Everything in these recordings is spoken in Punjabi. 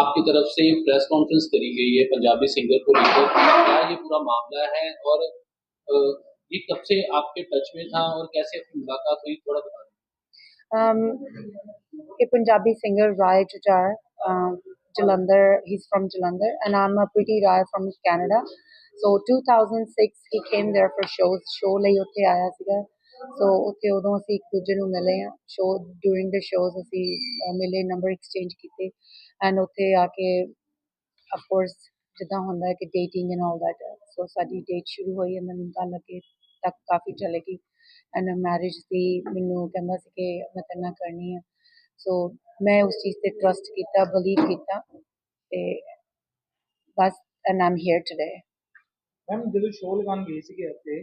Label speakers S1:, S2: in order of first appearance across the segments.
S1: आपकी तरफ से प्रेस कॉन्फ्रेंस करी गई है पंजाबी सिंगर को लेकर क्या ये पूरा मामला है और ये कब से आपके टच में था और कैसे आपकी मुलाकात हुई थोड़ा बता दें
S2: Punjabi singer Rai Jujhar Jalandhar. He's from Jalandhar, and I'm a pretty guy from Canada. So 2006, he came there for shows. Show layote aaya siga. ਸੀਗਾ. So ਉੱਥੇ ਉਦੋਂ ਅਸੀਂ ਇੱਕ ਦੂਜੇ ਨੂੰ ਮਿਲੇ ਆ. Show during the shows ਅਸੀਂ ਅਹ, ਮਿਲੇ ਨੰਬਰ ਐਕਸਚੇਂਜ ਕੀਤੇ ਐਂਡ ਉੱਥੇ ਆ ਕੇ of course ਜਿੱਦਾਂ ਹੁੰਦਾ ਹੈ ਕਿ dating and all that. So ਸਾਡੀ date ਸ਼ੁਰੂ ਹੋਈ and then ਗੱਲ ਅੱਗੇ ਤੱਕ ਕਾਫੀ ਚੱਲੇਗੀ. ਐਂਡ ਮੈਰਿਜ ਦੀ ਮੈਨੂੰ ਕਹਿੰਦਾ ਸੀ ਕਿ ਮੈਂ ਤੇਰੇ ਨਾਲ ਕਰਨੀ ਹੈ ਸੋ ਮੈਂ ਉਸ ਚੀਜ਼ ਤੇ ਟਰਸਟ ਕੀਤਾ ਬਲੀਵ ਕੀਤਾ ਤੇ ਬਸ and I'm here today
S3: ma'am ਜਦੋਂ ਸ਼ੋਅ ਲਗਾਉਣ ਗਏ ਸੀਗੇ ਇੱਥੇ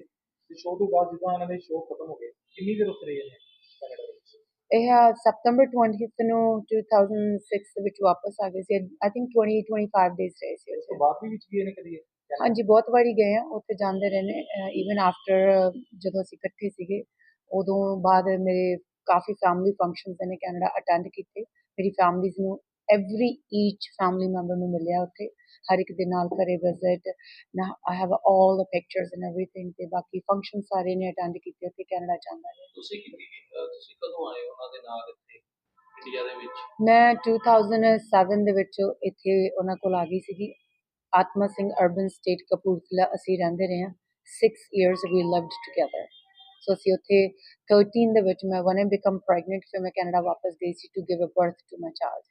S3: ਤੇ ਸ਼ੋਅ ਤੋਂ ਬਾਅਦ ਜਦੋਂ ਇਹਨਾਂ ਦੇ ਸ਼ੋਅ ਖਤਮ ਹੋ ਗਏ ਕਿੰਨੀ ਦੇਰ ਉੱਥੇ ਰਹੇ ਨੇ ਕੈਨੇਡਾ ਦੇ ਵਿੱਚ?
S2: ਇਹ ਸਤੰਬਰ 20th ਨੂੰ 2006 ਦੇ ਵਿੱਚ ਵਾਪਸ ਆ ਗਏ ਸੀ। ਆਈ ਥਿੰਕ 20 25 ਡੇਜ਼ ਰਹੇ ਸੀ
S3: ਉਸ ਤੋਂ ਬਾਅਦ ਵੀ ਵਿੱਚ ਗਏ ਨੇ ਕਦੀ?
S2: ਹਾਂਜੀ ਬਹੁਤ ਵਾਰੀ ਗਏ ਆ ਉੱਥੇ ਜਾਂਦੇ ਰਹੇ ਨੇ ਇਵਨ ਆਫਟਰ ਜਦੋਂ ਅਸੀਂ ਇਕੱਠੇ ਸੀਗੇ ਉਦੋਂ ਬਾਅਦ ਮੇਰੇ ਕਾਫੀ ਫੈਮਿਲੀ ਫੰਕਸ਼ਨਸ ਨੇ ਕੈਨੇਡਾ ਅਟੈਂਡ ਕੀਤੇ। ਮੇਰੀ ਫੈਮਲੀਜ਼ ਨੂੰ ਐਵਰੀ ਈਚ ਫੈਮਿਲੀ ਮੈਂਬਰ ਨੂੰ ਮਿਲਿਆ ਉੱਥੇ ਹਰ ਇੱਕ ਦੇ ਨਾਲ ਘਰੇ ਵਿਜ਼ਿਟ ਨਾ I have all the pictures and everything ਤੇ ਬਾਕੀ ਫੰਕਸ਼ਨ ਸਾਰੇ ਨੇ ਅਟੈਂਡ ਕੀਤੇ ਉੱਥੇ ਕੈਨੇਡਾ ਜਾਂਦਾ ਰਿਹਾ।
S1: ਤੁਸੀਂ ਕਿੰਨੀ ਤੁਸੀਂ ਕਦੋਂ ਆਏ ਉਹਨਾਂ ਦੇ ਨਾਲ ਇੱਥੇ ਇੰਡੀਆ ਦੇ ਵਿੱਚ?
S2: ਮੈਂ 2007 ਦੇ ਵਿੱਚ ਇੱਥੇ ਉਹਨਾਂ ਕੋਲ ਆ ਗਈ ਸੀਗੀ। ਆਤਮਾ ਸਿੰਘ ਅਰਬਨ ਸਟੇਟ ਕਪੂਰਥਲਾ ਅਸੀਂ ਰਹਿੰਦੇ ਰਹੇ ਹਾਂ। 6 years we lived together so ਅਸੀਂ ਉੱਥੇ 13 ਦੇ ਵਿੱਚ ਮੈਂ ਵਨ ਬਿਕਮ ਪ੍ਰੈਗਨੈਂਟ ਫਿਰ ਮੈਂ ਕੈਨੇਡਾ ਵਾਪਸ ਗਈ ਸੀ to give a birth to my child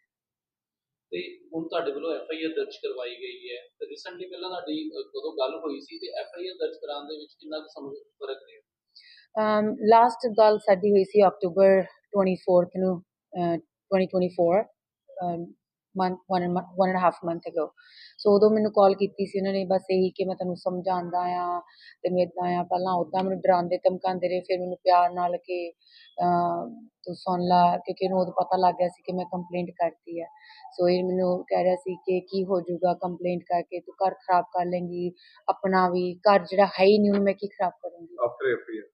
S1: ਤੇ ਹੁਣ ਤੁਹਾਡੇ ਵੱਲੋਂ ਐਫ ਆਈ ਆਰ ਦਰਜ ਕਰਵਾਈ ਗਈ ਹੈ। ਤੇ ਰੀਸੈਂਟਲੀ ਪਹਿਲਾਂ ਤੁਹਾਡੀ ਕਦੋਂ ਗੱਲ ਹੋਈ ਸੀ ਤੇ ਐਫ ਆਈ ਆਰ ਦਰਜ ਕਰਾਉਣ ਦੇ ਵਿੱਚ ਕਿੰਨਾ ਕੁ ਸਮਾਂ ਫ਼ਰਕ ਰਿਹਾ?
S2: ਲਾਸਟ ਗੱਲ ਸਾਡੀ ਹੋਈ ਸੀ ਅਕਤੂਬਰ 24th ਨੂੰ uh, 2024 month one one and half month ago so ਉਦੋਂ ਮੈਨੂੰ ਕਾਲ ਕੀਤੀ ਸੀ ਉਹਨਾਂ ਨੇ ਬਸ ਇਹੀ ਕਿ ਮੈਂ ਤੈਨੂੰ ਸਮਝਾਉਂਦਾ ਆ ਤੈਨੂੰ ਇਦਾਂ ਆ ਪਹਿਲਾਂ ਉਦਾਂ ਮੈਨੂੰ ਡਰਾਉਂਦੇ ਧਮਕਾਉਂਦੇ ਰਹੇ ਫਿਰ ਮੈਨੂੰ ਪਿਆਰ ਨਾਲ ਕਿ ਅਹ, ਤੂੰ ਸੁਣ ਲਾ ਕਿਉਂਕਿ ਇਹਨੂੰ ਉਦੋਂ ਪਤਾ ਲੱਗ ਗਿਆ ਸੀ ਕਿ ਮੈਂ ਕੰਪਲੇਂਟ ਕਰਤੀ ਹੈ ਸੋ ਇਹ ਮੈਨੂੰ ਕਹਿ ਰਿਹਾ ਸੀ ਕਿ ਕੀ ਹੋ ਜਾਊਗਾ ਕੰਪਲੇਂਟ ਕਰਕੇ ਤੂੰ ਘਰ ਖਰਾਬ ਕਰ ਲੇਂਗੀ ਆਪਣਾ ਵੀ ਘਰ ਜਿਹੜਾ ਹੈ ਹੀ ਨਹੀਂ ਉਹਨੂੰ ਮੈਂ ਕੀ ਖਰਾਬ ਕਰੂੰਗੀ
S4: after FIR.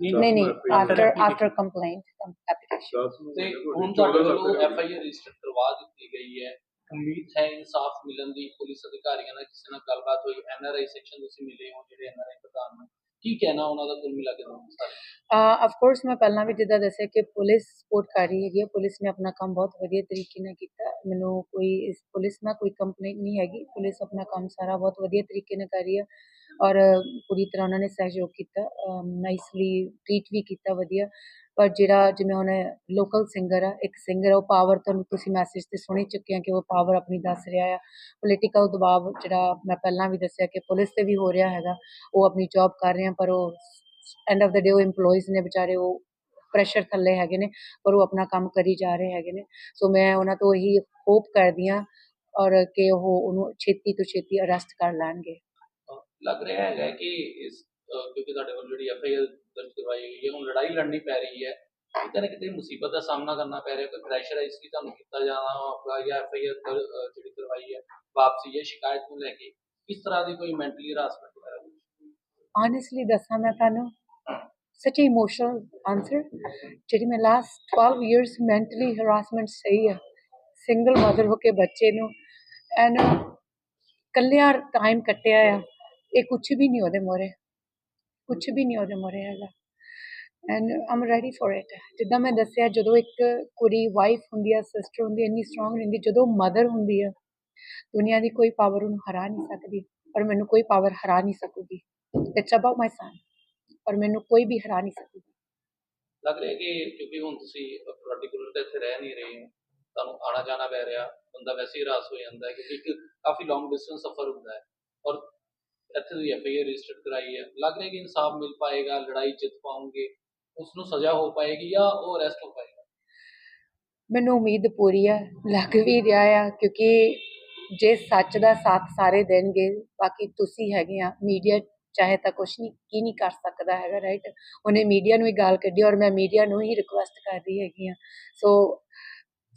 S2: ਨਹੀਂ ਨਹੀਂ
S4: After
S2: after
S1: application.
S2: After complaint application
S4: ਦਸ ਨੂੰ
S1: ਤੇ ਹੁਣ ਤੁਹਾਡੇ
S4: ਤੱਕ
S1: ਵੱਲੋਂ। ਐਫ ਆਈ ਆਰ ਰਜਿਸਟਰ ਕਰਵਾ ਦਿੱਤੀ ਗਈ ਹੈ। ਉਮੀਦ ਹੈ ਇਨਸਾਫ ਮਿਲਣ ਦੀ ਪੁਲਿਸ ਅਧਿਕਾਰੀਆਂ ਨਾਲ ਕਿਸੇ ਨਾਲ ਗੱਲਬਾਤ ਹੋਈ। ਐਨ ਸੈਕਸ਼ਨ ਤੁਸੀਂ ਮਿਲੇ ਹੋ ਜਿਹੜੇ ਐਨ ਪ੍ਰਧਾਨ ਨੂੰ। ਕੀ ਕਹਿਣਾ ਉਹਨਾਂ ਦਾ, ਕੁੱਲ ਮਿਲਾ ਕੇ ਤੁਹਾਨੂੰ
S2: ਆਫ ਕੋਰਸ ਮੈਂ ਪਹਿਲਾਂ ਵੀ ਜਿੱਦਾਂ ਦੱਸਿਆ ਕਿ ਪੁਲਿਸ ਸਪੋਰਟ ਕਰ ਰਹੀ ਹੈਗੀ ਪੁਲਿਸ ਨੇ ਆਪਣਾ ਕੰਮ ਬਹੁਤ ਵਧੀਆ ਤਰੀਕੇ ਨਾਲ ਕੀਤਾ। ਮੈਨੂੰ ਕੋਈ ਇਸ ਪੁਲਿਸ ਨਾਲ ਕੋਈ ਕੰਪਲੇਂਟ ਨਹੀਂ ਹੈਗੀ। ਪੁਲਿਸ ਆਪਣਾ ਕੰਮ ਸਾਰਾ ਬਹੁਤ ਵਧੀਆ ਤਰੀਕੇ ਨਾਲ ਕਰ ਰਹੀ ਹੈ। ਔਰ ਪੂਰੀ ਤਰ੍ਹਾਂ ਉਹਨਾਂ ਨੇ ਸਹਿਯੋਗ ਕੀਤਾ ਨਾਈਸਲੀ ਟ੍ਰੀਟ ਵੀ ਕੀਤਾ, ਵਧੀਆ। ਪਰ ਜਿਹੜਾ ਜਿਵੇਂ ਹੁਣ ਲੋਕਲ ਸਿੰਗਰ ਆ, ਇੱਕ ਸਿੰਗਰ ਉਹ ਪਾਵਰ ਤੁਹਾਨੂੰ ਤੁਸੀਂ ਮੈਸੇਜ ਤੇ ਸੁਣੀ ਚੁੱਕੇ ਆ ਕਿ ਉਹ ਪਾਵਰ ਆਪਣੀ ਦੱਸ ਰਿਹਾ ਆ। ਪੋਲੀਟੀਕਲ ਦਬਾਅ ਜਿਹੜਾ ਮੈਂ ਪਹਿਲਾਂ ਵੀ ਦੱਸਿਆ ਕਿ ਪੁਲਿਸ ਤੇ ਵੀ ਹੋ ਰਿਹਾ ਹੈਗਾ, ਉਹ ਆਪਣੀ ਜੌਬ ਕਰ ਰਹੇ ਆ, ਪਰ ਉਹ ਐਂਡ ਆਫ ਦਾ ਡੇ ਉਹ EMPLOYEES ਨੇ ਵਿਚਾਰੇ ਉਹ ਪ੍ਰੈਸ਼ਰ ਥੱਲੇ ਹੈਗੇ ਨੇ, ਪਰ ਉਹ ਆਪਣਾ ਕੰਮ ਕਰੀ ਜਾ ਰਹੇ ਹੈਗੇ ਨੇ। ਸੋ ਮੈਂ ਉਹਨਾਂ ਤੋਂ ਇਹੀ ਹੋਪ ਕਰਦੀ ਹਾਂ ਔਰ ਕਿ ਉਹ ਉਹਨੂੰ ਛੇਤੀ ਤੋਂ ਛੇਤੀ ਅਰੈਸਟ ਕਰ ਲੈਣਗੇ।
S1: ਲੱਗ ਰਿਹਾ ਹੈਗਾ ਕਿ ਇਸ ਕਿਉਂਕਿ ਤੁਹਾਡੇ ਵੱਲ ਜਿਹੜੀ ਐਫ ਆਈ ਆਰ ਦਰਜ ਕਰਵਾਈ ਗਈ ਹੈ ਹੁਣ ਲੜਾਈ ਲੜਨੀ ਪੈ ਰਹੀ ਹੈ। ਕਿਤੇ ਨਾ ਕਿਤੇ ਮੁਸੀਬਤ ਦਾ ਸਾਹਮਣਾ ਕਰਨਾ ਪੈ ਰਿਹਾ ਕੋਈ ਪ੍ਰੈਸ਼ਰ ਹੈ ਇਸ ਲਈ ਤੁਹਾਨੂੰ ਕੀਤਾ ਜਾਣਾ ਹੋਗਾ ਜਾਂ ਐਫ ਆਈ ਆਰ ਜਿਹੜੀ ਕਰਵਾਈ ਹੈ ਵਾਪਸੀ ਜਾਂ ਸ਼ਿਕਾਇਤ ਨੂੰ ਲੈ ਕੇ ਇਸ ਤਰ੍ਹਾਂ ਦੀ ਕੋਈ ਮੈਂਟਲੀ ਹਰਾਸਮੈਂਟ ਵਗੈਰਾ
S2: honestly ਦੱਸਾਂ ਮੈਂ ਤੁਹਾਨੂੰ a emotional answer ਜਿਹੜੀ ਮੈਂ ਲਾਸਟ 12 years mentally harassment ਸਹੀ ਹੈ ਸਿੰਗਲ ਮਦਰ ਹੋ ਕੇ ਬੱਚੇ ਨੂੰ ਐਂਡ ਕੱਲਿਆਂ ਟਾਈਮ ਕੱਟਿਆ ਆ। ਇਹ ਕੁਝ ਵੀ ਨਹੀਂ ਉਹਦੇ ਮੋਰੇ ਕੁਝ ਵੀ ਨਹੀਂ ਉਹਦੇ ਮੋਰੇ ਹੈਗਾ। And I'm ready for it ਜਿੱਦਾਂ ਮੈਂ ਦੱਸਿਆ ਜਦੋਂ ਇੱਕ ਕੁੜੀ ਵਾਈਫ ਹੁੰਦੀ ਆ ਸਿਸਟਰ ਹੁੰਦੀ ਆ, ਇੰਨੀ ਸਟਰੋਂਗ ਹੁੰਦੀ ਜਦੋਂ ਮਦਰ ਹੁੰਦੀ ਆ ਦੁਨੀਆ ਦੀ ਕੋਈ ਪਾਵਰ ਉਹਨੂੰ ਹਰਾ ਨਹੀਂ ਸਕਦੀ ਪਰ ਮੈਨੂੰ ਕੋਈ ਪਾਵਰ ਹਰਾ ਨਹੀਂ ਸਕੂਗੀ। ਇਟਸ ਅਬਾਊਟ ਮਾਈ ਸਨ ਪਰ ਮੈਨੂੰ ਕੋਈ ਵੀ ਹਰਾ ਨਹੀਂ ਸਕੂਗਾ।
S1: ਲੱਗ ਰਿਹਾ ਕਿ ਕਿਉਂਕਿ ਹੁਣ ਤੁਸੀਂ ਪਾਰਟਿਕੂਲਰ ਤਾਂ ਇੱਥੇ ਰਹਿ ਨਹੀਂ ਰਹੇ ਹੋ ਤੁਹਾਨੂੰ ਆਣਾ ਜਾਣਾ ਪੈ ਰਿਹਾ ਬੰਦਾ ਵੈਸੇ ਹੀ ਹਰਾਸ ਹੋ ਜਾਂਦਾ ਹੈ ਕਿਉਂਕਿ ਇੱਕ ਕਾਫੀ ਲੌਂਗ ਡਿਸਟੈਂਸ ਸਫ਼ਰ ਹੁੰਦਾ ਹੈ। ਔਰ ਇੱਥੇ ਤੁਸੀਂ ਐਫ ਆਈ ਆਰ ਰਜਿਸਟਰ ਕਰਾਈ ਹੈ। ਲੱਗ ਰਿਹਾ ਕਿ ਇਨਸਾਫ ਮਿਲ ਪਾਏਗਾ, ਲੜਾਈ ਜਿੱਤ ਪਾਉਂਗੇ ਉਸ ਨੂੰ ਸਜ਼ਾ ਹੋ ਪਾਏਗੀ ਜਾਂ ਉਹ ਅਰੈਸਟ ਹੋ ਪਾਏਗਾ?
S2: ਮੈਨੂੰ ਉਮੀਦ ਪੂਰੀ ਆ, ਲੱਗ ਵੀ ਰਿਹਾ ਆ, ਕਿਉਂਕਿ ਜੇ ਸੱਚ ਦਾ ਸਾਥ ਸਾਰੇ ਦੇਣਗੇ, ਬਾਕੀ ਤੁਸੀਂ ਹੈਗੇ ਆ ਮੀਡੀਆ ਚਾਹੇ ਤਾਂ ਕੁਛ ਨਹੀਂ, ਕੀ ਨਹੀਂ ਕਰ ਸਕਦਾ ਹੈਗਾ ਰਾਈਟ ਉਹਨੇ ਮੀਡੀਆ ਨੂੰ ਹੀ ਗਾਲ ਕੱਢੀ ਔਰ ਮੈਂ ਮੀਡੀਆ ਨੂੰ ਹੀ ਰਿਕੁਐਸਟ ਕਰ ਹੈਗੀ ਆ। ਸੋ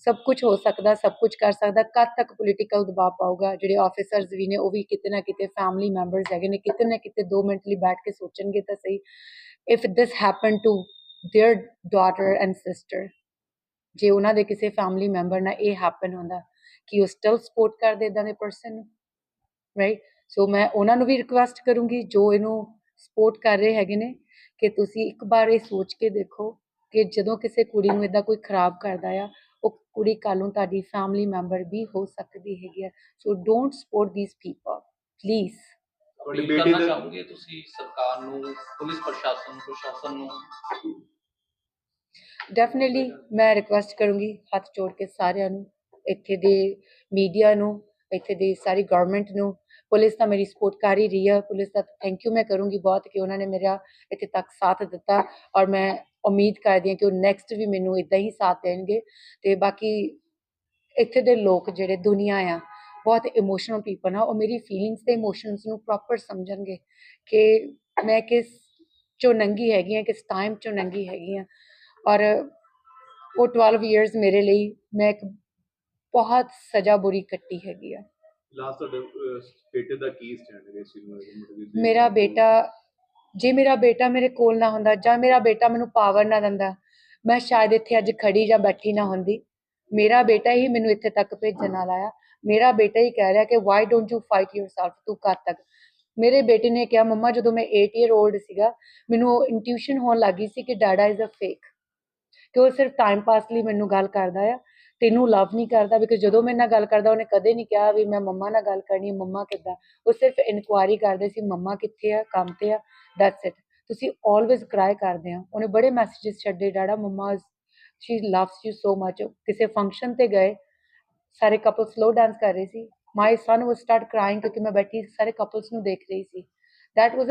S2: ਸਭ ਕੁਝ ਹੋ ਸਕਦਾ ਸਭ ਕੁਝ ਕਰ ਸਕਦਾ ਕਦ ਤੱਕ ਪੋਲੀਟੀਕਲ ਦਬਾਅ ਪਾਊਗਾ ਜਿਹੜੇ ਆਫੀਸਰਸ ਵੀ ਨੇ ਉਹ ਵੀ ਕਿਤੇ ਨਾ ਕਿਤੇ ਫੈਮਿਲੀ ਮੈਂਬਰਸ ਹੈਗੇ ਨੇ ਕਿਤੇ ਨਾ ਕਿਤੇ 2 ਮਿੰਟ ਲਈ ਬੈਠ ਕੇ ਸੋਚਣਗੇ ਤਾਂ ਸਹੀ if this happen to their daughter and sister ਜੇ ਉਹਨਾਂ ਦੇ ਕਿਸੇ ਫੈਮਿਲੀ ਮੈਂਬਰ ਨਾਲ ਇਹ ਹੈਪਨ ਹੁੰਦਾ ਕਿ ਉਹ ਸਟਿਲ ਸਪੋਰਟ ਕਰਦੇ ਇਦਾਂ ਦੇ ਪਰਸਨ ਨੂੰ ਰਾਈਟ ਸੋ ਮੈਂ ਉਹਨਾਂ ਨੂੰ ਵੀ ਰਿਕੁਐਸਟ ਕਰੂੰਗੀ ਜੋ ਇਹਨੂੰ ਸਪੋਰਟ ਕਰ ਰਹੇ ਹੈਗੇ ਨੇ ਕਿ ਤੁਸੀਂ ਇੱਕ ਵਾਰ ਇਹ ਸੋਚ ਕੇ ਦੇਖੋ ਕਿ ਜਦੋਂ ਕਿਸੇ ਕੁੜੀ ਨੂੰ ਇਦਾਂ ਕੋਈ ਖਰਾਬ ਕਰਦਾ ਆ ਉਹ ਕੁੜੀ ਕੱਲ੍ਹ ਨੂੰ ਤੁਹਾਡੀ ਫੈਮਿਲੀ ਮੈਂਬਰ ਵੀ ਹੋ ਸਕਦੀ ਹੈਗੀ ਆ। So don't support these people please
S4: ਤੁਹਾਡੀ ਬੇਟੀ ਦੇ
S1: ਚਾਹੋਗੇ ਤੁਸੀਂ ਸਰਕਾਰ ਨੂੰ ਪੁਲਿਸ ਪ੍ਰਸ਼ਾਸਨ ਨੂੰ ਪ੍ਰਸ਼ਾਸਨ ਨੂੰ?
S2: ਡੈਫੀਨਿਟਲੀ ਮੈਂ ਰਿਕੁਐਸਟ ਕਰੂੰਗੀ ਹੱਥ ਜੋੜ ਕੇ ਸਾਰਿਆਂ ਨੂੰ ਇੱਥੇ ਦੇ ਮੀਡੀਆ ਨੂੰ ਇੱਥੇ ਦੇ ਸਾਰੀ ਗਵਰਨਮੈਂਟ ਨੂੰ। ਪੁਲਿਸ ਤਾਂ ਮੇਰੀ ਸਪੋਰਟ ਕਰ ਹੀ ਰਹੀ ਹੈ ਪੁਲਿਸ ਦਾ ਥੈਂਕ ਯੂ ਮੈਂ ਕਰੂੰਗੀ ਬਹੁਤ ਕਿ ਉਹਨਾਂ ਨੇ ਮੇਰਾ ਇੱਥੇ ਤੱਕ ਸਾਥ ਦਿੱਤਾ ਔਰ ਮੈਂ ਉਮੀਦ ਕਰਦੀ ਹਾਂ ਕਿ ਉਹ ਨੈਕਸਟ ਵੀ ਮੈਨੂੰ ਇਦਾਂ ਹੀ ਸਾਥ ਦੇਣਗੇ ਤੇ ਬਾਕੀ ਇੱਥੇ ਦੇ ਲੋਕ ਜਿਹੜੇ ਦੁਨੀਆ ਆ ਬਹੁਤ ਇਮੋਸ਼ਨਲ ਪੀਪਲ ਆ ਉਹ ਮੇਰੀ ਫੀਲਿੰਗਸ ਤੇ ਇਮੋਸ਼ਨਸ ਨੂੰ ਪ੍ਰੋਪਰ ਸਮਝਣਗੇ ਕਿ ਮੈਂ ਕਿਸ ਚੋਂ ਨੰਗੀ ਹੈਗੀ ਆ ਕਿਸ ਟਾਈਮ ਚੋਂ ਨੰਗੀ ਹੈਗੀ ਆ ਔਰ ਉਹ 12 ਇਅਰਸ ਮੇਰੇ ਲਈ ਮੈਂ ਇੱਕ ਬਹੁਤ ਸਜ਼ਾ ਬੁਰੀ ਕੱਟੀ ਹੈਗੀ ਆ
S4: ਲਾਸਟ ਤੁਹਾਡੇ ਬੇਟੇ ਦਾ ਕੀ ਸਟੈਂਡ ਹੈ ਇਸ? ਮਤਲਬ ਕਿ
S2: ਮੇਰਾ ਬੇਟਾ ਜੇ ਮੇਰਾ ਬੇਟਾ ਮੇਰੇ ਕੋਲ ਨਾ ਹੁੰਦਾ ਜਾਂ ਮੇਰਾ ਬੇਟਾ ਮੈਨੂੰ ਪਾਵਰ ਨਾ ਦਿੰਦਾ, ਮੈਂ ਸ਼ਾਇਦ ਇੱਥੇ ਅੱਜ ਖੜੀ ਜਾਂ ਬੈਠੀ ਨਾ ਹੁੰਦੀ। ਮੇਰਾ ਬੇਟਾ ਹੀ ਮੈਨੂੰ ਇੱਥੇ ਤੱਕ ਭੇਜਣ ਨਾਲ ਆਇਆ। ਮੇਰਾ ਬੇਟਾ ਹੀ ਕਹਿ ਰਿਹਾ ਕਿ why don't you fight yourself ਤੂੰ ਕਦ ਤੱਕ। ਮੇਰੇ ਬੇਟੇ ਨੇ ਕਿਹਾ, ਮੰਮਾ, ਜਦੋਂ ਮੈਂ 8 ਇਅਰ 올ਡ ਸੀਗਾ, ਮੈਨੂੰ ਇੰਟਿਊਸ਼ਨ ਹੋਣ ਲੱਗੀ ਸੀ ਕਿ ਡੈਡਾ ਇਜ਼ ਅ ਫੇਕ ਕਿ ਉਹ ਸਿਰਫ ਟਾਈਮ ਪਾਸ ਲਈ ਮੈਨੂੰ ਗੱਲ ਕਰਦਾ ਆ। ਤੈਨੂੰ ਲਵ ਨਹੀਂ ਕਰਦਾ ਬਿਕਾਜ਼ ਜਦੋਂ ਮੇਰੇ ਨਾਲ ਗੱਲ ਕਰਦਾ, ਉਹਨੇ ਕਦੇ ਨਹੀਂ ਕਿਹਾ ਵੀ ਮੈਂ ਮੰਮਾ ਨਾਲ ਗੱਲ ਕਰਨੀ ਹੈ, ਮੰਮਾ ਕਿੱਦਾਂ? ਉਹ ਸਿਰਫ ਇਨਕੁਆਇਰੀ ਕਰਦੇ ਸੀ, ਮੰਮਾ ਕਿੱਥੇ ਆ, ਕੰਮ ਤੇ ਆ। ਦੈਟਸ ਇਟ ਤੁਸੀਂ ਆਲਵੇਜ਼ ਕਰਾਈ ਕਰਦੇ ਆ ਉਹਨੇ ਬੜੇ ਮੈਸੇजेस ਛੱਡੇ dada mama she loves you so much ਕਿਸੇ ਫੰਕਸ਼ਨ ਤੇ ਗਏ, ਸਾਰੇ ਕਪਲ ਸਲੋ ਡਾਂਸ ਕਰ ਰਹੇ ਸੀ। ਮਾਈ ਸਨ ਵਾਸ ਸਟਾਰਟ ਕਰਾਈਂਗ ਕਿਉਂਕਿ ਮੈਂ ਬੈਠੀ ਸਾਰੇ ਕਪਲਸ ਨੂੰ ਦੇਖ ਰਹੀ ਸੀ। That was